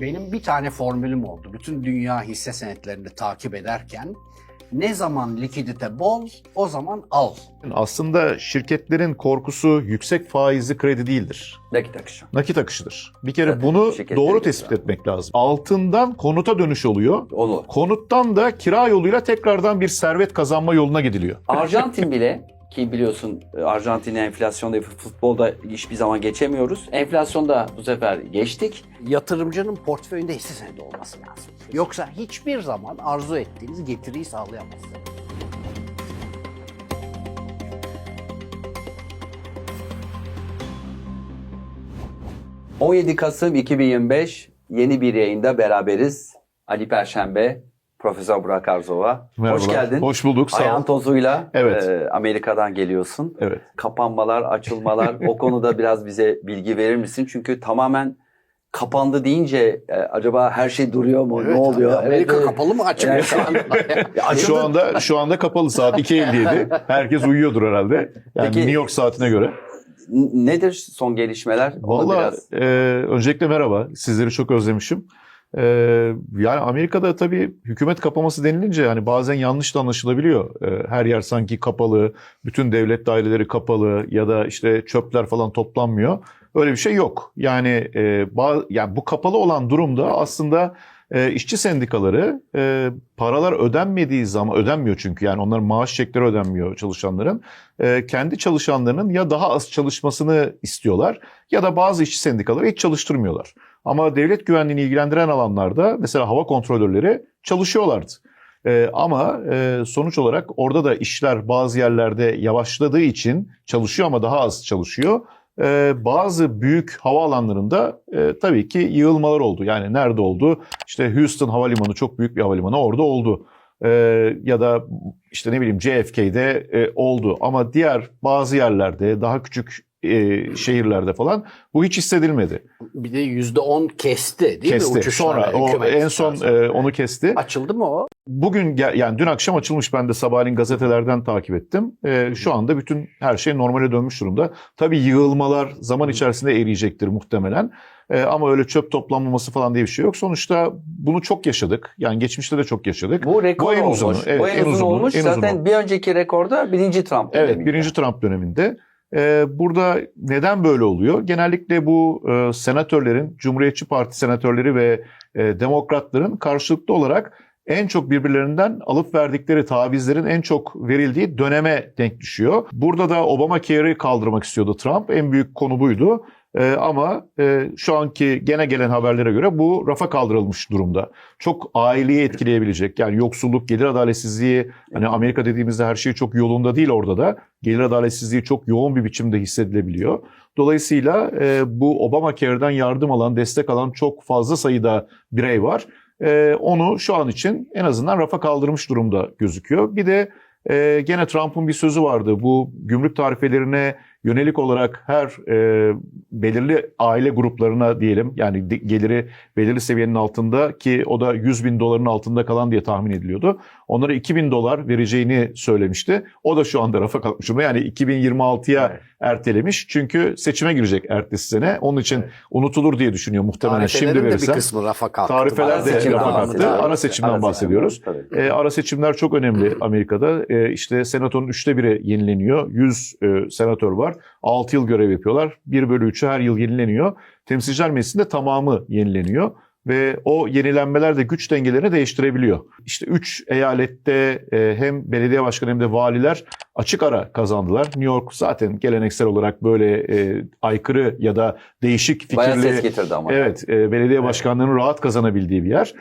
Benim bir tane formülüm oldu. Bütün dünya hisse senetlerini takip ederken ne zaman likidite bol o zaman al. Aslında şirketlerin korkusu yüksek faizli kredi değildir. Nakit akışı. Nakit akışıdır. Bir kere Tabii, bunu doğru tespit etmek lazım. Altından konuta dönüş oluyor. Olur. Konuttan da kira yoluyla tekrardan bir servet kazanma yoluna gidiliyor. Arjantin bile ki biliyorsun e, Arjantin enflasyonda futbolda hiçbir zaman geçemiyoruz. Enflasyonda bu sefer geçtik. Yatırımcının portföyünde hisse senedi olması lazım. Yoksa hiçbir zaman arzu ettiğiniz getiriyi sağlayamazsınız. – 17 Kasım 2025 yeni bir yayında beraberiz. Ali Perşembe, Profesör Burak Arzova. Hoş Merhabalar. geldin. Hoş bulduk. Sağ Ayağın tozuyla Evet. e, Amerika'dan geliyorsun. Evet. Kapanmalar, açılmalar o konuda biraz bize bilgi verir misin? Çünkü tamamen kapandı deyince e, acaba her şey duruyor mu? ne Evet, oluyor? Amerika Evet, kapalı mı açık mı Yani- şu anda? Ya. Şu anda şu anda kapalı saat 2.57. Herkes uyuyordur herhalde. Yani Peki- New York saatine göre. Nedir son gelişmeler? Valla biraz- e, öncelikle merhaba. Sizleri çok özlemişim. E, yani Amerika'da tabii hükümet kapaması denilince hani bazen yanlış da anlaşılabiliyor. E, her yer sanki kapalı, bütün devlet daireleri kapalı ya da işte çöpler falan toplanmıyor. Öyle bir şey yok. Yani e, yani bu kapalı olan durumda aslında e, işçi sendikaları e, paralar ödenmediği zaman ödenmiyor çünkü yani onların maaş çekleri ödenmiyor çalışanların. E, kendi çalışanlarının ya daha az çalışmasını istiyorlar ya da bazı işçi sendikaları hiç çalıştırmıyorlar. Ama devlet güvenliğini ilgilendiren alanlarda mesela hava kontrolörleri çalışıyorlardı. E, ama e, sonuç olarak orada da işler bazı yerlerde yavaşladığı için çalışıyor ama daha az çalışıyor. E, bazı büyük havaalanlarında e, tabii ki yığılmalar oldu. Yani nerede oldu? İşte Houston Havalimanı çok büyük bir havalimanı orada oldu. E, ya da işte ne bileyim JFK'de e, oldu. Ama diğer bazı yerlerde daha küçük e, şehirlerde falan bu hiç hissedilmedi. Bir de yüzde on kesti değil mi kesti. uçuşlar? Sonra o en son e, onu kesti. Açıldı mı o? Bugün yani dün akşam açılmış ben de sabahleyin gazetelerden takip ettim. Ee, şu anda bütün her şey normale dönmüş durumda. Tabii yığılmalar zaman içerisinde eriyecektir muhtemelen. Ee, ama öyle çöp toplanmaması falan diye bir şey yok. Sonuçta bunu çok yaşadık. Yani geçmişte de çok yaşadık. Bu rekor Bu en olmuş. uzunu, evet, Bu en, en uzun uzunu, olmuş. en Zaten uzunu. bir önceki rekorda birinci Trump Evet, dönemiydi. birinci Trump döneminde. Ee, burada neden böyle oluyor? Genellikle bu e, senatörlerin, Cumhuriyetçi Parti senatörleri ve e, demokratların karşılıklı olarak en çok birbirlerinden alıp verdikleri tavizlerin en çok verildiği döneme denk düşüyor. Burada da Obamacare'i kaldırmak istiyordu Trump. En büyük konu buydu. Ee, ama e, şu anki gene gelen haberlere göre bu rafa kaldırılmış durumda. Çok aileyi etkileyebilecek yani yoksulluk, gelir adaletsizliği hani Amerika dediğimizde her şey çok yolunda değil orada da. Gelir adaletsizliği çok yoğun bir biçimde hissedilebiliyor. Dolayısıyla e, bu Obamacare'den yardım alan, destek alan çok fazla sayıda birey var. E, onu şu an için en azından rafa kaldırmış durumda gözüküyor. Bir de e, gene Trump'ın bir sözü vardı. Bu gümrük tarifelerine yönelik olarak her e, belirli aile gruplarına diyelim yani geliri belirli seviyenin altında ki o da 100 bin doların altında kalan diye tahmin ediliyordu. Onlara 2000 dolar vereceğini söylemişti. O da şu anda rafa kalkmış. Yani 2026'ya Evet. Ertelemiş. Çünkü seçime girecek ertesi sene. Onun için unutulur diye düşünüyor muhtemelen. Şimdi de bir verirsen. kısmı rafa kalktı. Tarifeler de seçimden rafa kalktı. bahsediyoruz. Ara seçimden Ara bahsediyoruz. E, ara seçimler çok önemli Amerika'da. E, işte senatonun üçte biri yenileniyor. 100 e, senatör var. 6 yıl görev yapıyorlar. 1 bölü 3'ü her yıl yenileniyor. Temsilciler Meclisi'nde tamamı yenileniyor. Ve o yenilenmeler de güç dengelerini değiştirebiliyor. İşte 3 eyalette e, hem belediye başkanı hem de valiler açık ara kazandılar. New York zaten geleneksel olarak böyle e, aykırı ya da değişik Bayağı fikirli ses getirdi ama. Evet, e, belediye başkanlarının rahat kazanabildiği bir yer.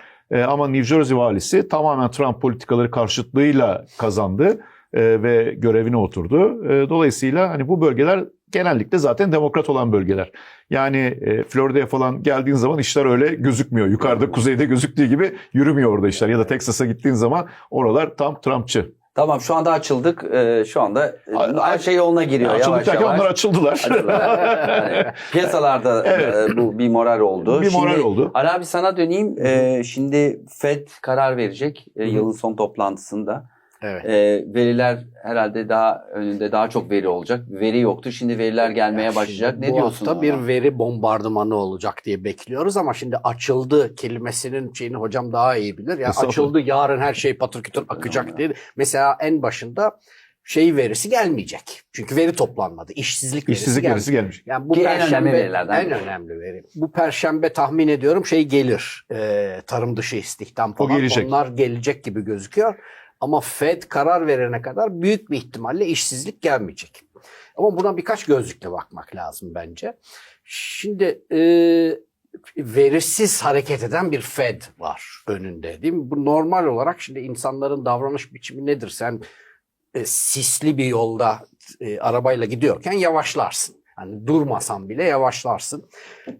Ama New Jersey valisi tamamen Trump politikaları karşıtlığıyla kazandı ve görevine oturdu. Dolayısıyla hani bu bölgeler genellikle zaten demokrat olan bölgeler. Yani e, Florida'ya falan geldiğin zaman işler öyle gözükmüyor. Yukarıda kuzeyde gözüktüğü gibi yürümüyor orada işler. Ya da Texas'a gittiğin zaman oralar tam Trumpçı. Tamam şu anda açıldık. Ee, şu anda e, her şey yoluna giriyor Açıldık yavaş yavaş. onlar açıldılar. Açıldılar. Yani piyasalarda Evet. e, bu bir moral oldu. Bir moral Şimdi, oldu. Ali abi sana döneyim. Ee, şimdi Fed karar verecek e, Hı hı. yılın son toplantısında. Evet. Ee, veriler herhalde daha önünde daha çok veri olacak. Veri yoktu. Şimdi veriler gelmeye Yani başlayacak. Ne bu diyorsun? hafta ona? bir veri bombardımanı olacak diye bekliyoruz ama şimdi açıldı kelimesinin şeyini hocam daha iyi bilir. Ya Estağfurullah. açıldı yarın her şey patır kütür akacak diye. Mesela en başında şey verisi gelmeyecek. Çünkü veri toplanmadı. İşsizlik verisi İşsizlik verisi gelmiş. Yani bu Ki en perşembe önemli verilerden en biri. önemli veri. Bu perşembe tahmin ediyorum şey gelir. e, tarım dışı istihdam O falan. gelecek. Onlar gelecek gibi gözüküyor. Ama Fed karar verene kadar büyük bir ihtimalle işsizlik gelmeyecek. Ama buna birkaç gözlükle bakmak lazım bence. Şimdi e, verisiz hareket eden bir Fed var önünde değil mi? Bu normal olarak şimdi insanların davranış biçimi nedir? Sen e, sisli bir yolda e, arabayla gidiyorken yavaşlarsın. Hani durmasan bile yavaşlarsın.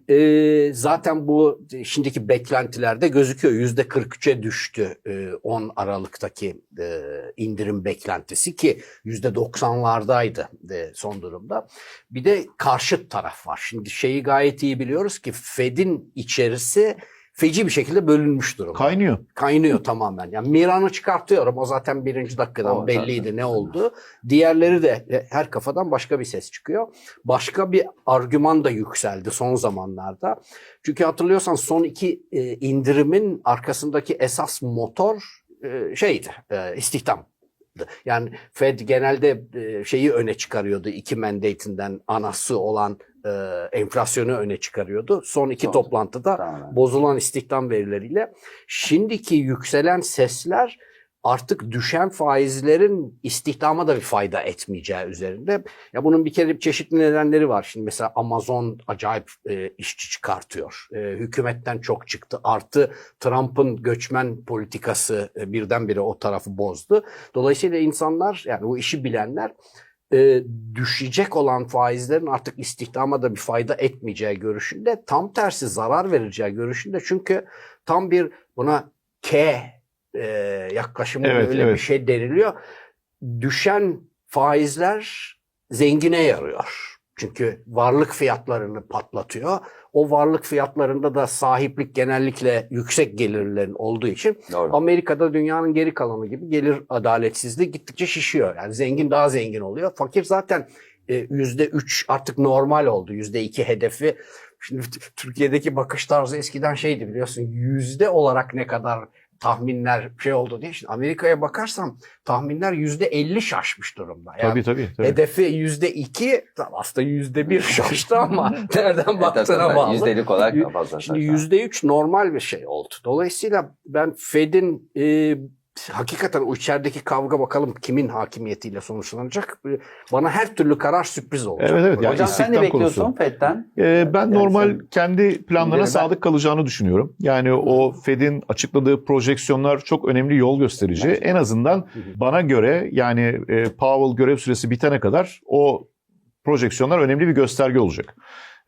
E, zaten bu şimdiki beklentilerde gözüküyor. Yüzde 43'e düştü e, 10 Aralık'taki e, indirim beklentisi ki yüzde 90'lardaydı e, son durumda. Bir de karşıt taraf var. Şimdi şeyi gayet iyi biliyoruz ki Fed'in içerisi feci bir şekilde bölünmüş durumda Kaynıyor. kaynıyor tamamen. Yani Miran'ı çıkartıyorum. O zaten birinci dakikadan O belliydi zaten. ne oldu. Diğerleri de e, her kafadan başka bir ses çıkıyor. Başka bir argüman da yükseldi son zamanlarda. Çünkü hatırlıyorsan son iki e, indirimin arkasındaki esas motor e, şeydi, istihdam. Yani Fed genelde şeyi öne çıkarıyordu. iki mandate'inden anası olan e, enflasyonu öne çıkarıyordu. Son iki Doğru. toplantıda Tamamen. bozulan istihdam verileriyle şimdiki yükselen sesler artık düşen faizlerin istihdama da bir fayda etmeyeceği üzerinde. Ya bunun bir kere çeşitli nedenleri var. Şimdi mesela Amazon acayip e, işçi çıkartıyor. E, hükümetten çok çıktı. Artı Trump'ın göçmen politikası e, birdenbire o tarafı bozdu. Dolayısıyla insanlar yani bu işi bilenler e, düşecek olan faizlerin artık istihdama da bir fayda etmeyeceği görüşünde tam tersi zarar vereceği görüşünde çünkü tam bir buna K e, yaklaşımı Evet, öyle evet. bir şey deniliyor. Düşen faizler zengine yarıyor. Çünkü varlık fiyatlarını patlatıyor. O varlık fiyatlarında da sahiplik genellikle yüksek gelirlerin olduğu için Doğru. Amerika'da dünyanın geri kalanı gibi gelir adaletsizliği gittikçe şişiyor. Yani zengin daha zengin oluyor. Fakir zaten e, yüzde üç artık normal oldu. Yüzde iki hedefi. Şimdi Türkiye'deki bakış tarzı eskiden şeydi biliyorsun. Yüzde olarak ne kadar tahminler şey oldu diye. Şimdi Amerika'ya bakarsam tahminler yüzde elli şaşmış durumda. Yani Tabii tabii. tabii. Hedefi yüzde iki, aslında yüzde bir şaştı ama nereden baktığına bağlı. Yüzdelik olarak daha fazla. Şimdi zaten. yüzde üç normal bir şey oldu. Dolayısıyla ben Fed'in e, hakikaten o içerideki kavga bakalım kimin hakimiyetiyle sonuçlanacak. E, Bana her türlü karar sürpriz olacak. Evet, evet. Yani Hocam sen ne bekliyorsun konusu. FED'den? Ee, ben Yani normal sen- kendi planlarına Ben- sadık kalacağını düşünüyorum. Yani o Fed'in açıkladığı projeksiyonlar çok önemli yol gösterici. En azından bana göre yani e, Powell görev süresi bitene kadar o projeksiyonlar önemli bir gösterge olacak.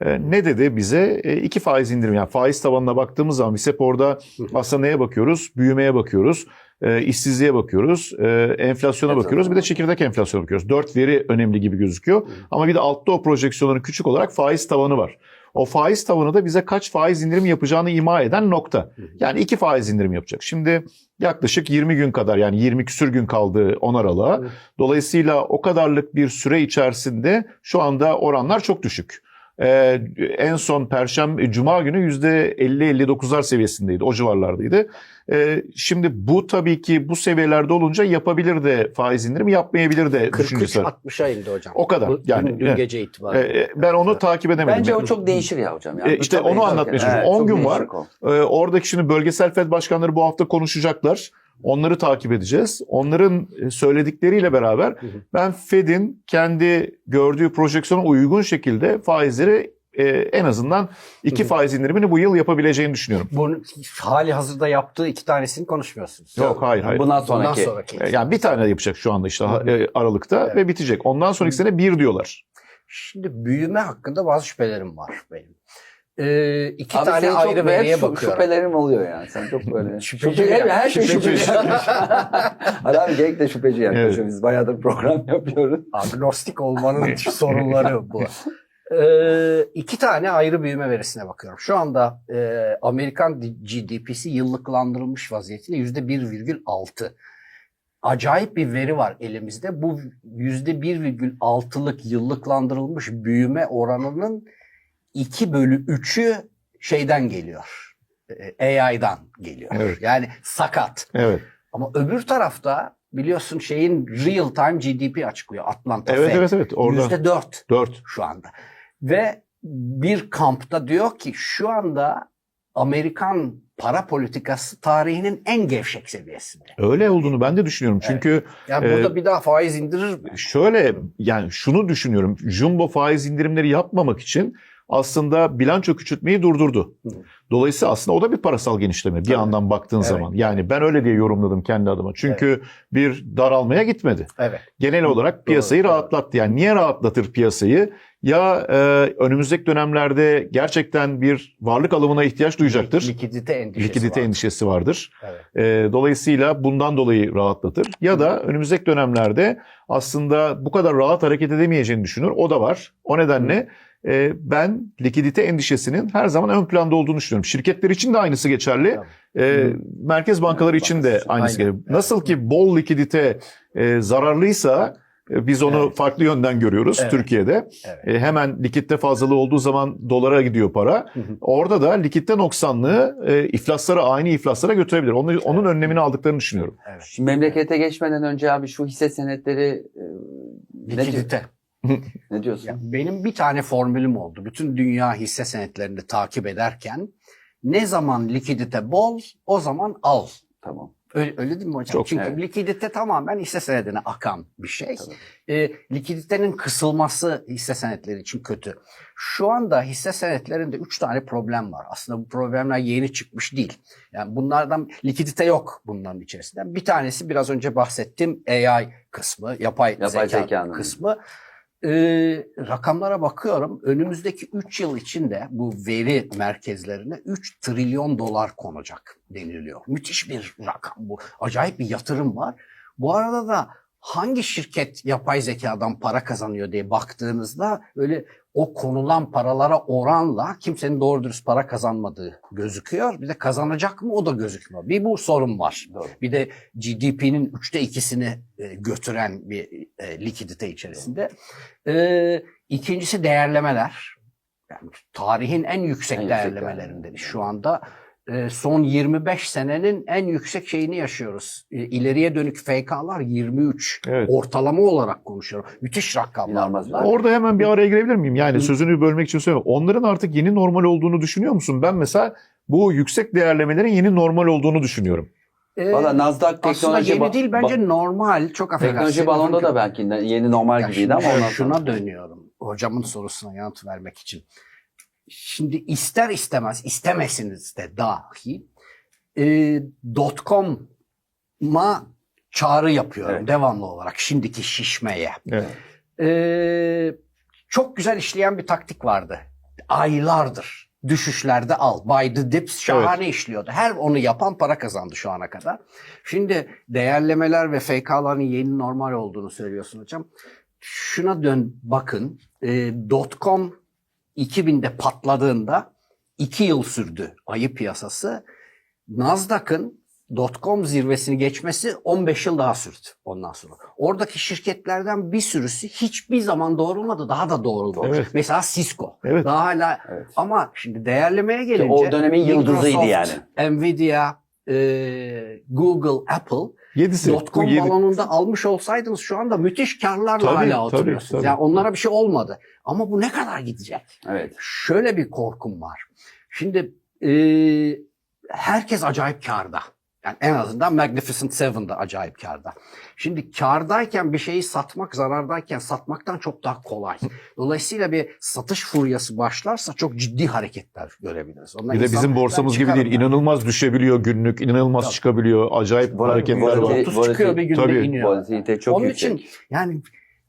E, ne dedi bize? E, iki faiz indirim. Yani faiz tabanına baktığımız zaman biz hep orada aslında neye bakıyoruz? Büyümeye bakıyoruz. E, işsizliğe bakıyoruz. E, enflasyona Evet, bakıyoruz. Bir de çekirdek enflasyona bakıyoruz. Dört veri önemli gibi gözüküyor. Ama bir de altta o projeksiyonların küçük olarak faiz tavanı var. O faiz tavanı da bize kaç faiz indirim yapacağını ima eden nokta. Yani iki faiz indirim yapacak. Şimdi yaklaşık 20 gün kadar yani 20 küsür gün kaldı 10 Aralık'a. Evet. Dolayısıyla o kadarlık bir süre içerisinde şu anda oranlar çok düşük. Ee, en son Perşembe, Cuma günü %50-59'lar seviyesindeydi. O civarlardaydı. Ee, şimdi bu tabii ki bu seviyelerde olunca yapabilir de faiz indirimi yapmayabilir de düşüncesi var. 43-60'a indi hocam. O kadar. Bu- Yani, dün, dün evet. gece itibariyle. Ee, ben onu takip edemedim. Bence o Yani- çok değişir ya hocam. Yani E, bu işte çok onu anlatmaya çalışıyorum. Evet, 10 çok gün var. o. Ee, oradaki şimdi bölgesel FED başkanları bu hafta konuşacaklar. Onları takip edeceğiz. Onların e, söyledikleriyle beraber ben Fed'in kendi gördüğü projeksiyona uygun şekilde faizleri e, en azından iki faiz indirimini bu yıl yapabileceğini düşünüyorum. Bunun hali hazırda yaptığı iki tanesini konuşmuyorsunuz. Yok hayır hayır. Bundan Bundan sonraki. sonraki. E, Yani bir tane yapacak şu anda işte e, Aralık'ta Evet. ve bitecek. Ondan sonraki sene bir diyorlar. Şimdi büyüme hakkında bazı şüphelerim var benim. Ee, iki Abi tane senin çok ayrı hep veriye şu- bakıyorum. Şüphelerim oluyor yani. Sen çok böyle. Şüpheci Şüpheci- ya. her şey Şüpheci. şüpheci. Hadi abi gerek de şüpheci yaklaşıyor. Biz bayağıdır program yapıyoruz. Agnostik olmanın sorunları bu. Ee, iki tane ayrı büyüme verisine bakıyorum. Şu anda e, Amerikan GDP'si yıllıklandırılmış vaziyetiyle yüzde 1,6. acayip bir veri var elimizde. Bu %1,6'lık yıllıklandırılmış büyüme oranının 2 bölü 3'ü şeyden geliyor. E, AI'dan geliyor. Evet. Yani sakat. Evet. Ama öbür tarafta biliyorsun şeyin real time GDP açıklıyor Atlanta Evet Fed. evet evet. Orada %4 4. şu anda. Ve bir kampta diyor ki şu anda Amerikan para politikası tarihinin en gevşek seviyesinde. Öyle olduğunu ben de düşünüyorum. Çünkü Yani Ee, burada bir daha faiz indirir mi? şöyle yani şunu düşünüyorum. Jumbo faiz indirimleri yapmamak için aslında bilanço küçültmeyi durdurdu. Hı. Dolayısıyla aslında o da bir parasal genişleme bir Tabii. yandan baktığın Evet. zaman. Yani ben öyle diye yorumladım kendi adıma. Çünkü bir daralmaya gitmedi. Evet. Genel olarak piyasayı doğru. rahatlattı. Yani niye rahatlatır piyasayı? Ya e, önümüzdeki dönemlerde gerçekten bir varlık alımına ihtiyaç duyacaktır. Likidite endişesi Likidite var. endişesi vardır. Evet. E, dolayısıyla bundan dolayı rahatlatır. Ya da önümüzdeki dönemlerde aslında bu kadar rahat hareket edemeyeceğini düşünür. O da var. O nedenle e, ben likidite endişesinin her zaman ön planda olduğunu düşünüyorum. Şirketler için de aynısı geçerli. E, Hı. merkez bankaları için de aynısı geçerli. Nasıl ki bol likidite e, zararlıysa e, biz onu Evet. farklı yönden görüyoruz Evet. Türkiye'de. Evet. E, hemen likitte fazlalığı olduğu zaman dolara gidiyor para. Hı hı. Orada da likitte noksanlığı e, iflaslara, aynı iflaslara götürebilir. Onu, onun önlemini aldıklarını düşünüyorum. Evet. Şimdi memlekete geçmeden önce abi şu hisse senetleri e, Likidite. ne diyorsun? Ya benim bir tane formülüm oldu. Bütün dünya hisse senetlerini takip ederken ne zaman likidite bol o zaman al. Tamam. Öyle, öyle değil mi hocam? Çok, Çünkü evet. likidite tamamen hisse senedine akan bir şey. Tabii. E, likiditenin kısılması hisse senetleri için kötü. Şu anda hisse senetlerinde üç tane problem var. Aslında bu problemler yeni çıkmış değil. Yani bunlardan likidite yok bunların içerisinde. Bir tanesi biraz önce bahsettiğim AI kısmı, yapay, Yapay zeka kısmı. E, rakamlara bakıyorum. Önümüzdeki 3 yıl içinde bu veri merkezlerine 3 trilyon dolar konacak deniliyor. Müthiş bir rakam bu. Acayip bir yatırım var. Bu arada da hangi şirket yapay zekadan para kazanıyor diye baktığınızda öyle o konulan paralara oranla kimsenin doğru dürüst para kazanmadığı gözüküyor. Bir de kazanacak mı o da gözükmüyor. Bir bu sorun var. Doğru. Bir de GDP'nin üçte ikisini e, götüren bir e, likidite içerisinde. E, ikincisi değerlemeler. Yani tarihin en yüksek En değerlemelerinden değerlemeler. şu anda. E, son 25 senenin en yüksek şeyini yaşıyoruz. E, ileriye dönük FK'lar 23. Evet. Ortalama olarak konuşuyorum. Müthiş rakamlar. Bunlar. Orada hemen bir araya girebilir miyim? Yani sözünü bölmek için söylüyorum. Onların artık yeni normal olduğunu düşünüyor musun? Ben mesela bu yüksek değerlemelerin yeni normal olduğunu düşünüyorum. E, Valla Nasdaq aslında teknoloji yeni ba- değil bence normal. Çok affedersin. teknoloji balonda da belki yeni normal Ya gibiydi ama şuna dönüyorum. Hocamın sorusuna yanıt vermek için. Şimdi ister istemez, istemesiniz de dahi e, .com'a çağrı yapıyorum Evet. devamlı olarak şimdiki şişmeye. Evet. E, çok güzel işleyen bir taktik vardı. Aylardır düşüşlerde al. Buy the dips şahane işliyordu. Her onu yapan para kazandı şu ana kadar. Şimdi değerlemeler ve FK'ların yeni normal olduğunu söylüyorsun hocam. Şuna dön bakın. E, .com 2000'de patladığında 2 yıl sürdü ayı piyasası. Nasdaq'ın .com zirvesini geçmesi 15 yıl daha sürdü ondan sonra. Oradaki şirketlerden bir sürüsü hiçbir zaman doğrulmadı. Daha da doğruldu. Evet. Mesela Cisco. Evet. Daha hala Evet. ama şimdi değerlemeye gelince o dönemin yıldızıydı yani. Nvidia, e, Google, Apple Yedisi. Bu .com yedi. balonunda almış olsaydınız şu anda müthiş karlarla Tabii, hala tabii, oturuyorsunuz. tabii. Yani onlara bir şey olmadı. Ama bu ne kadar gidecek? Evet. Şöyle bir korkum var. Şimdi e, herkes acayip karda. Yani en azından Magnificent Seven'da acayip karda. Şimdi kardayken bir şeyi satmak, zarardayken satmaktan çok daha kolay. Dolayısıyla bir satış furyası başlarsa çok ciddi hareketler görebiliriz. Ondan Bir de bizim borsamız gibi değil. İnanılmaz düşeyorabiliyor günlük, inanılmaz Tabii. çıkabiliyor. Acayip Vol- hareketler var. %30 çıkıyor bir günde Tabii. iniyor. Volatilite çok Onun yüksek. için yani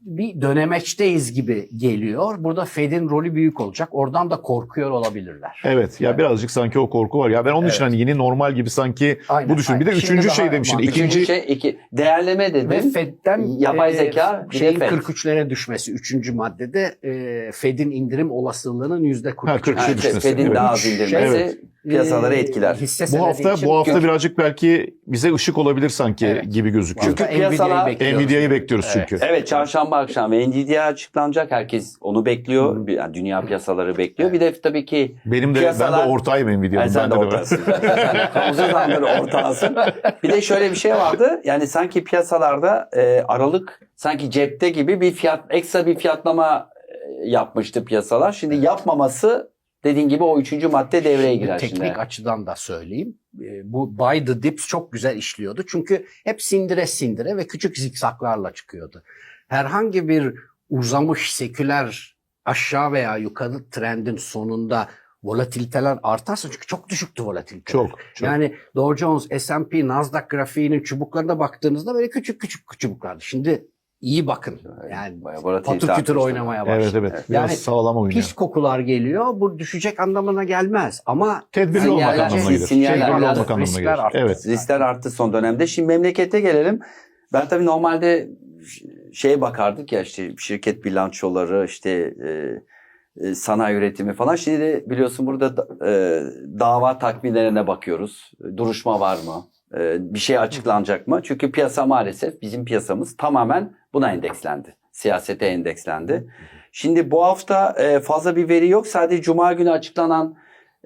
bir dönemeçteyiz gibi geliyor. Burada Fed'in rolü büyük olacak. Oradan da korkuyor olabilirler. Evet ya birazcık sanki o korku var. Ya ben onun için Evet. hani yeni normal gibi sanki Aynen, bu düşün. Bir de aynen. üçüncü Şimdi şey demiştin. İkinci şey iki. Değerleme Ve dedin. Fed'den Yapay e, zeka, bir de şeyin Fed. 43'lere düşmesi. Üçüncü maddede e, Fed'in indirim olasılığının yüzde Ha, 43'e 43'e Ha, işte düşmesi, Fed'in evet. daha az indirmesi Evet. piyasaları e, etkiler. hisse bu hafta için bu hafta göz- birazcık belki bize ışık olabilir sanki Evet. gibi gözüküyor. Çünkü Nvidia'yı piyasalar- bekliyoruz. Nvidia'yı bekliyoruz Evet. çünkü. Evet çarşamba akşam Nvidia açıklanacak. Herkes onu bekliyor. Yani dünya piyasaları bekliyor. Bir de tabii ki Benim de Piyasalar- ben de ortağıyım Nvidia'nın. yani sen de var. ortağısın. Uzun zamandır ortağısın. Bir de şöyle bir şey vardı. Yani sanki piyasalarda e, Aralık sanki cepte gibi bir fiyat ekstra bir fiyatlama e, yapmıştı piyasalar. Şimdi yapmaması dediğin gibi o üçüncü madde devreye girer Teknik şimdi. açıdan da söyleyeyim. E, Bu buy the dips çok güzel işliyordu. Çünkü hep sindire sindire ve küçük zikzaklarla çıkıyordu. Herhangi bir uzamış seküler aşağı veya yukarı trendin sonunda volatiliteler artarsa çünkü çok düşüktü volatiliteler. Çok, çok. Yani Dow Jones, S&P, Nasdaq grafiğinin çubuklarına baktığınızda böyle küçük küçük çubuklardı. Şimdi iyi bakın. Yani volatilite patır kütür oynamaya başladı. Evet evet. Biraz Yani sağlam oynuyor. Pis kokular geliyor. Bu düşecek anlamına gelmez. Ama Tedbirli olmak anlamına gelir. sinyaller- Tedbirli olmak anlamına riskler gelir. arttı. Evet. Riskler arttı son dönemde. Şimdi memlekete gelelim. Ben tabii normalde şeye bakardık ya işte şirket bilançoları işte e, e, sanayi üretimi falan. Şimdi de biliyorsun burada da- e, dava takvimlerine bakıyoruz. Duruşma var mı? E, bir şey açıklanacak mı? Çünkü piyasa maalesef bizim piyasamız tamamen buna endekslendi. Siyasete endekslendi. Şimdi bu hafta e, fazla bir veri yok. Sadece cuma günü açıklanan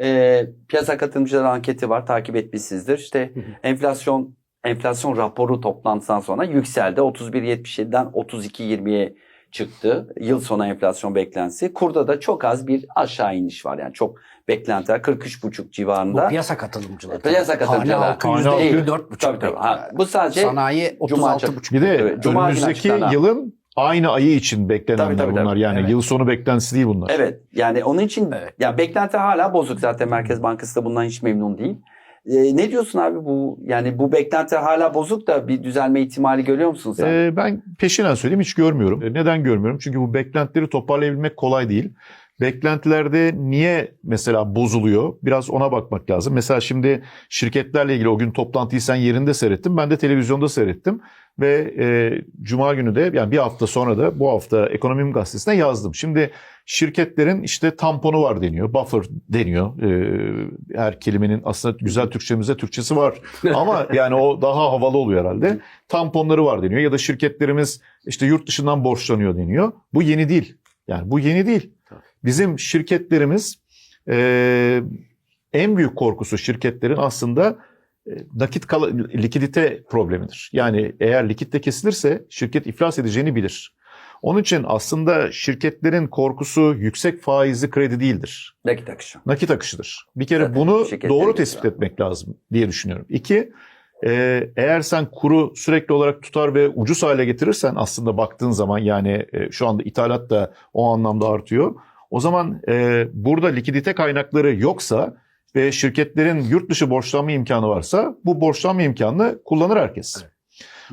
e, piyasa katılımcıları anketi var. Takip etmişsinizdir. İşte enflasyon enflasyon raporu toplantısından sonra yükseldi. 31.77'den 32.20'ye çıktı. Yıl sonu enflasyon beklentisi. Kurda da çok az bir aşağı iniş var. Yani çok beklentiler 43.5 bu civarında. piyasa katılımcıları. Piyasa katılımcıları. Hane halkı Hane yüzde halkı- elli dört buçuk. Tabii, tabii. Ha, bu sadece Sanayi Cuma 36 buçuk. Bir de Evet, Cuma önümüzdeki yılın aynı ayı için beklenenler Tabii, tabii, bunlar. tabii. Yani Evet. yıl sonu beklentisi değil bunlar. Evet. Yani onun için Evet. ya beklenti hala bozuk zaten Merkez Bankası da bundan hiç memnun değil. Ee, ne diyorsun abi bu yani bu beklenti hala bozuk da bir düzelme ihtimali görüyor musun sen? Ee, ben peşinen söyleyeyim hiç görmüyorum. Ee, Neden görmüyorum? Çünkü bu beklentileri toparlayabilmek kolay değil. Beklentilerde niye mesela bozuluyor? Biraz ona bakmak lazım. Mesela şimdi şirketlerle ilgili o gün toplantıyı sen yerinde seyrettin. Ben de televizyonda seyrettim. Ve e, Cuma günü de yani bir hafta sonra da bu hafta Ekonomim Gazetesi'ne yazdım. Şimdi şirketlerin işte tamponu var deniyor. Buffer deniyor. Ee, her kelimenin aslında güzel Türkçemizde Türkçesi var. Ama yani o daha havalı oluyor herhalde. Tamponları var deniyor. Ya da şirketlerimiz işte yurt dışından borçlanıyor deniyor. Bu yeni değil. Yani bu yeni değil. Bizim şirketlerimiz e, en büyük korkusu şirketlerin aslında e, nakit kala, likidite problemidir. Yani eğer likitte kesilirse şirket iflas edeceğini bilir. Onun için aslında şirketlerin korkusu yüksek faizli kredi değildir. Nakit akışı. Nakit akışıdır. Bir kere Zaten bunu doğru tespit etmek lazım diye düşünüyorum. İki, e, eğer sen kuru sürekli olarak tutar ve ucuz hale getirirsen aslında baktığın zaman yani e, şu anda ithalat da o anlamda artıyor. O zaman e, burada likidite kaynakları yoksa ve şirketlerin yurt dışı borçlanma imkanı varsa bu borçlanma imkanını kullanır herkes. Evet.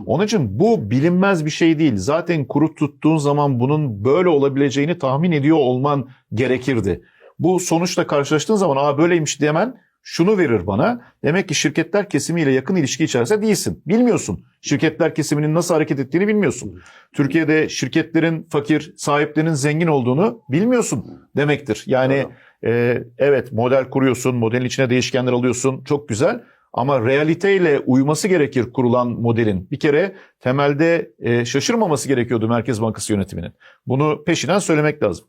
Onun için bu bilinmez bir şey değil. Zaten kuru tuttuğun zaman bunun böyle olabileceğini tahmin ediyor olman gerekirdi. Bu sonuçla karşılaştığın zaman aa böyleymiş demen şunu verir bana. Demek ki şirketler kesimiyle yakın ilişki içerisinde değilsin. Bilmiyorsun. Şirketler kesiminin nasıl hareket ettiğini bilmiyorsun. Türkiye'de şirketlerin fakir, sahiplerinin zengin olduğunu bilmiyorsun demektir. Yani e, evet model kuruyorsun, modelin içine değişkenler alıyorsun. Çok güzel. Ama realiteyle uyması gerekir kurulan modelin. Bir kere temelde e, şaşırmaması gerekiyordu Merkez Bankası yönetiminin. Bunu peşinden söylemek lazım.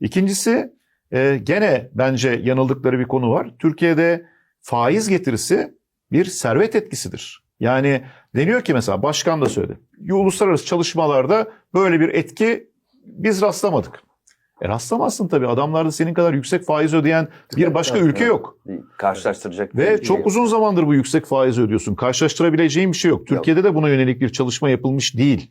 İkincisi e, gene bence yanıldıkları bir konu var. Türkiye'de faiz getirisi bir servet etkisidir. Yani deniyor ki mesela başkan da söyledi. Uluslararası çalışmalarda böyle bir etki biz rastlamadık. E rastlamazsın tabii. Adamlarda senin kadar yüksek faiz ödeyen bir başka ülke yok. Karşılaştıracak. Ve bir- çok uzun zamandır bu yüksek faiz ödüyorsun. Karşılaştırabileceğin bir şey yok. Türkiye'de de buna yönelik bir çalışma yapılmış değil.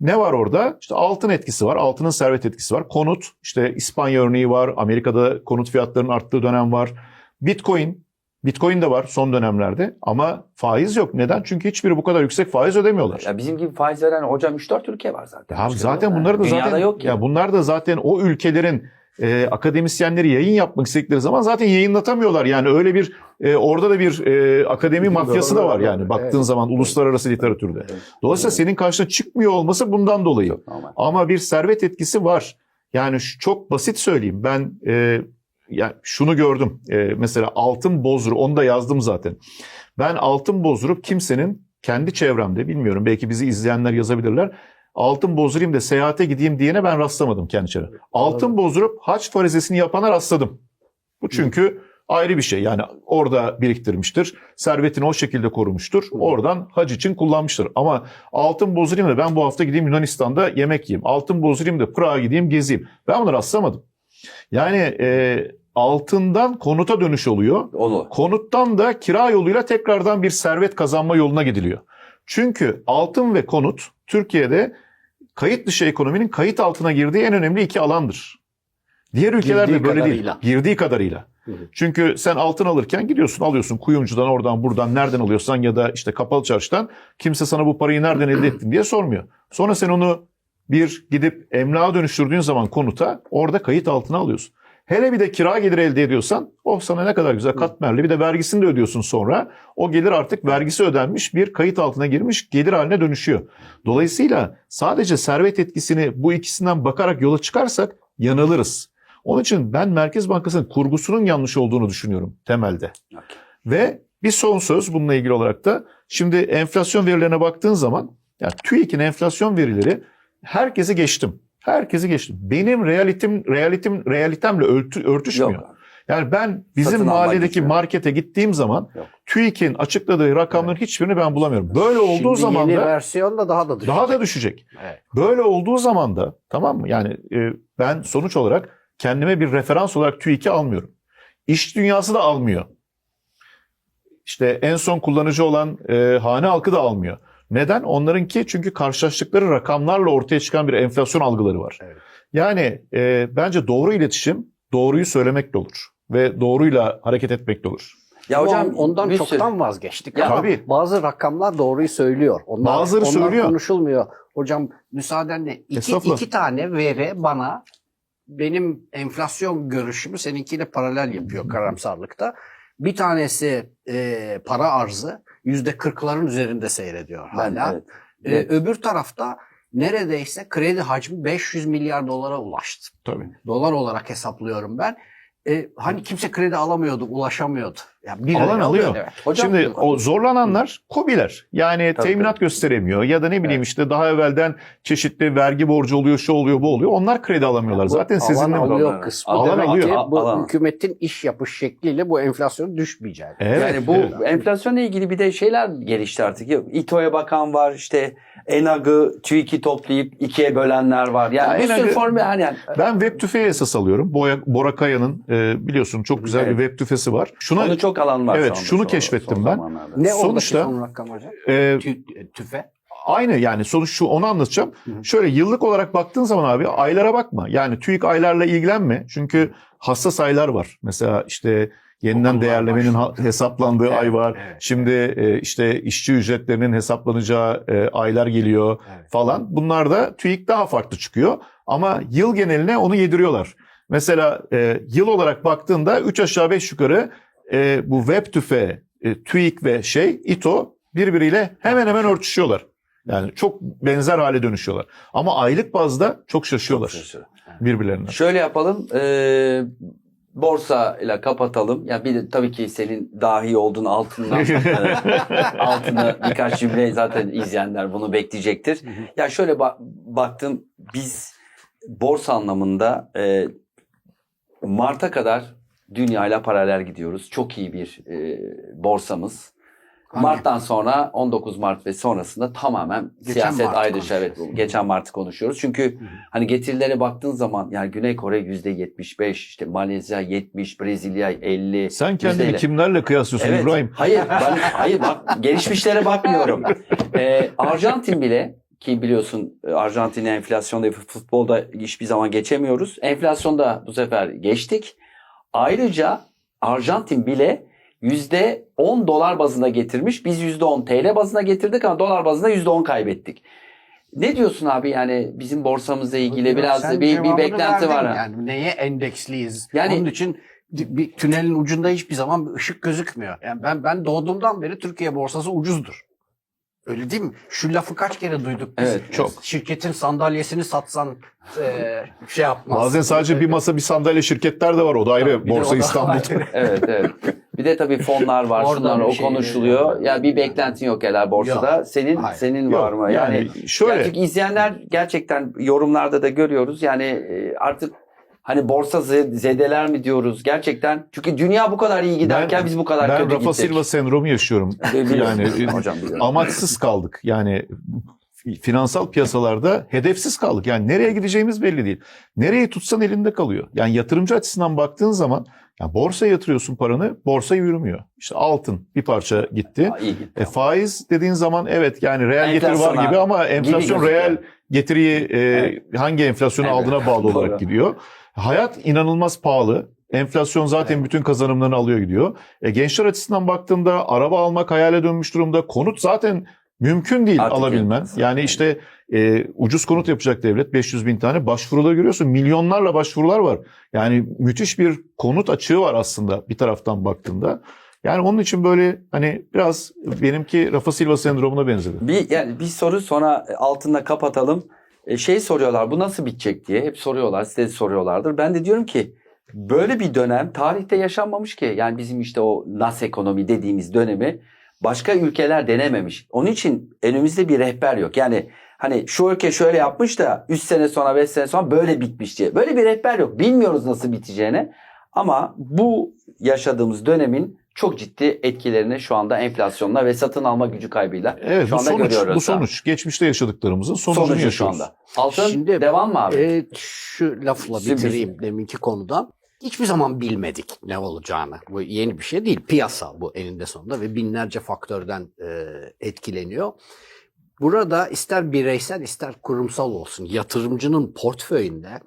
Ne var orada? İşte altın etkisi var. Altının servet etkisi var. Konut, işte İspanya örneği var. Amerika'da konut fiyatlarının arttığı dönem var. Bitcoin Bitcoin de var son dönemlerde ama faiz yok. Neden? Çünkü hiçbiri bu kadar yüksek faiz ödemiyorlar. Ya bizim gibi faiz veren hocam 3-4 ülke var zaten. Ya Başka zaten yok. bunları da Dünyada zaten yok ya bunlar da zaten o ülkelerin e, akademisyenleri yayın yapmak istedikleri zaman zaten yayınlatamıyorlar. Yani öyle bir e, orada da bir e, akademi mafyası da var yani baktığın Evet. zaman uluslararası literatürde. Evet. Dolayısıyla senin karşına çıkmıyor olması bundan dolayı. Ama bir servet etkisi var. Yani şu- çok basit söyleyeyim. Ben e, ya şunu gördüm. E, mesela altın bozdurup onu da yazdım zaten. Ben altın bozdurup kimsenin kendi çevremde bilmiyorum belki bizi izleyenler yazabilirler. Altın bozdurayım da seyahate gideyim diyene ben rastlamadım kendi çevremde. Altın bozdurup haç farizesini yapana rastladım. Bu çünkü ayrı bir şey. Yani orada biriktirmiştir. Servetini o şekilde korumuştur. Oradan hac için kullanmıştır. Ama altın bozdurayım da ben bu hafta gideyim Yunanistan'da yemek yiyeyim. Altın bozdurayım da Prag'a gideyim gezeyim. Ben bunu rastlamadım. Yani e, altından konuta dönüş oluyor. Olur. Konuttan da kira yoluyla tekrardan bir servet kazanma yoluna gidiliyor. Çünkü altın ve konut Türkiye'de kayıt dışı ekonominin kayıt altına girdiği en önemli iki alandır. Diğer ülkelerde Girdiği böyle kadarıyla. değil. Girdiği kadarıyla. Hı hı. Çünkü sen altın alırken gidiyorsun alıyorsun kuyumcudan oradan buradan nereden alıyorsan ya da işte kapalı çarşıdan kimse sana bu parayı nereden elde ettin diye sormuyor. Sonra sen onu bir gidip emlağa dönüştürdüğün zaman konuta orada kayıt altına alıyorsun. Hele bir de kira geliri elde ediyorsan oh sana ne kadar güzel katmerli bir de vergisini de ödüyorsun sonra. O gelir artık vergisi ödenmiş bir kayıt altına girmiş gelir haline dönüşüyor. Dolayısıyla sadece servet etkisini bu ikisinden bakarak yola çıkarsak yanılırız. Onun için ben Merkez Bankası'nın kurgusunun yanlış olduğunu düşünüyorum temelde. Ve bir son söz bununla ilgili olarak da şimdi enflasyon verilerine baktığın zaman ya TÜİK'in enflasyon verileri herkesi geçtim. Herkesi geçtim. Benim realitim realitim realitemle örtü, örtüşmüyor. Yok. Yani ben bizim Satın mahalledeki markete gittiğim zaman Yok. TÜİK'in açıkladığı rakamların hiçbirini ben bulamıyorum. Böyle olduğu Şimdi zaman yeni da versiyon da daha da düşecek. daha da düşecek. Evet. Böyle olduğu zaman da tamam mı? Yani e, ben sonuç olarak kendime bir referans olarak TÜİK'i almıyorum. İş dünyası da almıyor. İşte en son kullanıcı olan e, hane halkı da almıyor. Neden? Onlarınki çünkü karşılaştıkları rakamlarla ortaya çıkan bir enflasyon algıları var. Evet. Yani e, bence doğru iletişim doğruyu söylemekle olur. Ve doğruyla hareket etmekle olur. Ya Ama hocam ondan bir sürü- çoktan vazgeçtik. Ya tabii. bazı rakamlar doğruyu söylüyor. Onlar, Bazıları onlar söylüyor. konuşulmuyor. Hocam müsaadenle iki, iki tane veri bana benim enflasyon görüşümü seninkiyle paralel yapıyor karamsarlıkta. Bir tanesi e, para arzı yüzde kırkların üzerinde seyrediyor hala. evet. E, öbür tarafta neredeyse kredi hacmi 500 milyar dolara ulaştı. Tabii. Dolar olarak hesaplıyorum ben. E, hani kimse kredi alamıyordu, ulaşamıyordu. Ya bir Alan ay alıyor. Evet. Hocam, Şimdi o zorlananlar kobiler. Yani Tabii, teminat tabii. gösteremiyor ya da ne bileyim Evet. işte daha evvelden çeşitli vergi borcu oluyor, şu oluyor, bu oluyor. Onlar kredi alamıyorlar. Bu Zaten alan sizinle alıyor Alan kısmı. alıyor. Demek alıyor. ki bu Alan. hükümetin iş yapış şekliyle bu enflasyon düşmeyecek. Evet, yani bu evet. enflasyonla ilgili bir de şeyler gelişti artık. İTO'ya bakan var işte ENAG'ı TÜİK'i toplayıp ikiye bölenler var. Yani Ya bir sürü formül yani. yani Ben web tüfeği esas alıyorum. Boya, Bora Kaya'nın e, biliyorsun çok güzel Evet. bir web tüfesi var. Şuna onu çok alan var. Evet, şunu keşfettim ben. zamanlarda. Ne Sonuçta- oradaki son rakam hocam? e, Tü- tüfe. aynı yani sonuç şu onu anlatacağım. Şöyle yıllık olarak baktığın zaman abi aylara bakma. Yani TÜİK aylarla ilgilenme. Çünkü hassas aylar var. Mesela işte yeniden Okullar değerlemenin ha- başladı. hesaplandığı Evet, ay var. evet, Şimdi e, işte işçi ücretlerinin hesaplanacağı e, aylar geliyor Evet. falan. Bunlar da TÜİK daha farklı çıkıyor. Ama yıl geneline onu yediriyorlar. Mesela e, yıl olarak baktığında 3 aşağı 5 yukarı e, bu web tüfe, e, TÜİK ve şey İTO birbiriyle hemen hemen örtüşüyorlar. Yani çok benzer hale dönüşüyorlar. Ama aylık bazda çok şaşıyorlar birbirlerinden. Şöyle yapalım. E, borsa ile kapatalım. Ya bir de tabii ki senin dahi olduğun altından e, altını birkaç cümle zaten izleyenler bunu bekleyecektir. Ya şöyle ba- baktım biz borsa anlamında e, Mart'a kadar dünyayla paralel gidiyoruz. Çok iyi bir e, borsamız. Mart'tan sonra 19 Mart ve sonrasında tamamen Geçen siyaset ayrıca evet geçen Mart'ı konuşuyoruz. Çünkü Hı hani getirilere baktığın zaman yani Güney Kore %75, işte Malezya 70, Brezilya 50. Sen kendini %50. kimlerle kıyaslıyorsun Evet. İbrahim? Hayır, ben hayır bak gelişmişlere bakmıyorum. Ee, Arjantin bile ki biliyorsun Arjantin enflasyonda futbolda hiçbir zaman geçemiyoruz. Enflasyonda bu sefer geçtik. Ayrıca Arjantin bile %10 dolar bazına getirmiş. Biz %10 TL bazına getirdik ama dolar bazında %10 kaybettik. Ne diyorsun abi yani bizim borsamızla ilgili biraz Sen bir, bir beklenti var. ha. Yani neye endeksliyiz? Yani- Onun için bir tünelin ucunda hiçbir zaman bir ışık gözükmüyor. Yani ben ben doğduğumdan beri Türkiye borsası ucuzdur. Öyle değil mi? Şu lafı kaç kere duyduk biz? Evet, çok. Şirketin sandalyesini satsan e, şey yapmaz. Bazen sadece bir masa bir sandalye şirketler de var. O da ayrı. Bir de o Borsa da İstanbul. ayrı. Evet evet. Bir de tabii fonlar var, Oradan şunlar bir o şey konuşuluyor. geliyor. Yani bir beklentin yok herhalde borsada. Senin Hayır. senin Yok, var mı? Yani, yani şöyle. Gerçek izleyenler gerçekten yorumlarda da görüyoruz. Yani e, artık hani borsa ze- zedeler mi diyoruz gerçekten? Çünkü dünya bu kadar iyi giderken Ben- biz bu kadar Ben kötü Rafa gittik. Silva sendromu yaşıyorum. Yani hocam biliyorum. amaçsız kaldık. Yani finansal piyasalarda hedefsiz kaldık. Yani nereye gideceğimiz belli değil. Nereyi tutsan elinde kalıyor. Yani yatırımcı açısından baktığın zaman ya borsaya yatırıyorsun paranı, borsa yürümüyor. İşte altın bir parça gitti. Aa, gitti. E, faiz dediğin zaman evet yani reel getiri var gibi ama enflasyon gözüküyor. reel getiriyi e, hangi enflasyonu Evet, aldığına bağlı olarak gidiyor. Hayat inanılmaz pahalı. Enflasyon zaten Evet. bütün kazanımlarını alıyor gidiyor. E, gençler açısından baktığında araba almak hayale dönmüş durumda. Konut zaten mümkün değil Artık alabilmen. yok. Yani işte e, ucuz konut yapacak devlet 500 bin tane başvuruları görüyorsun. Milyonlarla başvurular var. Yani müthiş bir konut açığı var aslında bir taraftan baktığında. Yani onun için böyle hani biraz benimki Rafa Silva sendromuna benzedi. Bir yani bir soru sonra altında kapatalım. E, şey soruyorlar bu nasıl bitecek diye hep soruyorlar size soruyorlardır. Ben de diyorum ki böyle bir dönem tarihte yaşanmamış ki. Yani bizim işte o nas ekonomi dediğimiz dönemi başka ülkeler denememiş. Onun için önümüzde bir rehber yok. Yani hani şu ülke şöyle yapmış da 3 sene sonra 5 sene sonra böyle bitmiş diye. Böyle bir rehber yok. Bilmiyoruz nasıl biteceğini. Ama bu yaşadığımız dönemin çok ciddi etkilerini şu anda enflasyonla ve satın alma gücü kaybıyla Evet şu anda sonuç, görüyoruz. bu sonuç. Geçmişte yaşadıklarımızın sonucunu Sonucu şu yaşıyoruz. anda. Altın Şimdi- devam mı abi? E, şu lafla bitireyim deminki konuda. Hiçbir zaman bilmedik ne olacağını. Bu yeni bir şey değil. Piyasa bu eninde sonunda ve binlerce faktörden e, etkileniyor. Burada ister bireysel ister kurumsal olsun yatırımcının portföyünde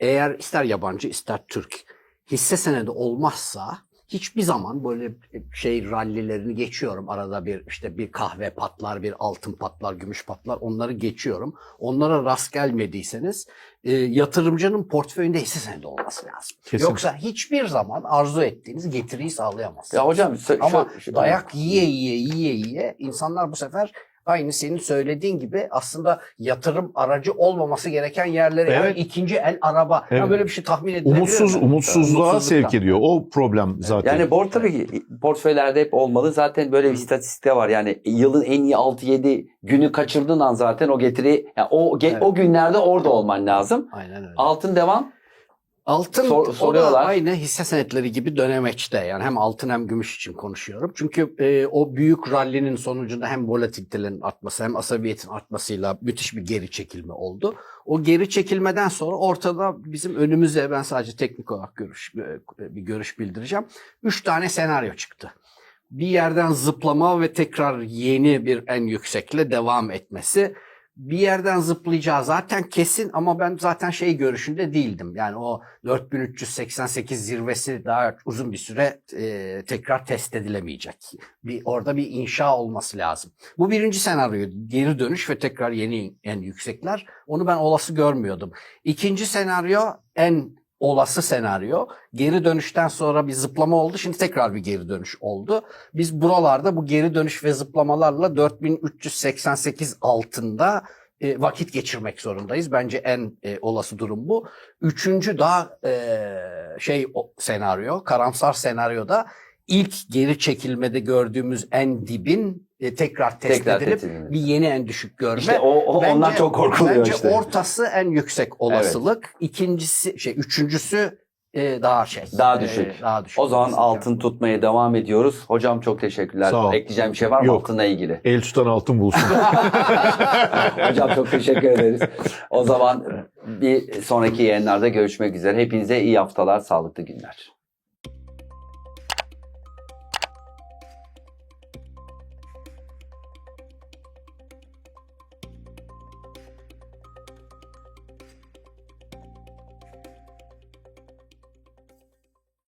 eğer ister yabancı ister Türk hisse senedi olmazsa hiçbir zaman böyle şey rallilerini geçiyorum. Arada bir işte bir kahve patlar, bir altın patlar, gümüş patlar onları geçiyorum. Onlara rast gelmediyseniz e, yatırımcının portföyünde hisse senedi olması lazım. Kesin. Yoksa hiçbir zaman arzu ettiğiniz getiriyi sağlayamazsınız. ya hocam sö- Ama şu- şu- dayak yiye yiye yiye yiye insanlar bu sefer aynı senin söylediğin gibi aslında yatırım aracı olmaması gereken yerlere yani Evet. ikinci el araba. Ya Evet. böyle bir şey tahmin edilebilir Umutsuz, mi? umutsuzluğa sevk ediyor. O problem zaten. yani bor tabii ki portföylerde hep olmalı. Zaten böyle bir istatistikte var. Yani yılın en iyi 6-7 günü kaçırdığın an zaten o getiri yani o ge- Evet. o günlerde orada olman lazım. Aynen öyle. Altın devam. Altın Sor- soruyorlar. aynı hisse senetleri gibi dönemeçte yani hem altın hem gümüş için konuşuyorum. Çünkü e, o büyük rallinin sonucunda hem volatilitelerin artması hem asabiyetin artmasıyla müthiş bir geri çekilme oldu. O geri çekilmeden sonra ortada bizim önümüze ben sadece teknik olarak görüş, e, bir görüş bildireceğim. Üç tane senaryo çıktı. Bir yerden zıplama ve tekrar yeni bir en yüksekle devam etmesi bir yerden zıplayacağı zaten kesin ama ben zaten şey görüşünde değildim. Yani o 4388 zirvesi daha uzun bir süre e, tekrar test edilemeyecek. Bir orada bir inşa olması lazım. Bu birinci senaryo geri dönüş ve tekrar yeni en yüksekler. Onu ben olası görmüyordum. İkinci senaryo en olası senaryo. Geri dönüşten sonra bir zıplama oldu. Şimdi tekrar bir geri dönüş oldu. Biz buralarda bu geri dönüş ve zıplamalarla 4388 altında e, vakit geçirmek zorundayız. Bence en e, olası durum bu. Üçüncü daha e, şey o, senaryo, karamsar senaryoda ilk geri çekilmede gördüğümüz en dibin e, tekrar test Tekrar edilip edilmesi. bir yeni en düşük görme. İşte o, o Bence- ondan çok korkuluyor Bence işte. ortası en yüksek olasılık. İkincisi şey üçüncüsü e, daha şey. Daha e, düşük. daha düşük. O zaman olasılık. altın tutmaya devam ediyoruz. Hocam çok teşekkürler. Sağ ol. Ekleyeceğim bir şey var mı Yok. altınla ilgili? El tutan altın bulsun. Hocam çok teşekkür ederiz. O zaman bir sonraki yayınlarda görüşmek üzere. Hepinize iyi haftalar, sağlıklı günler.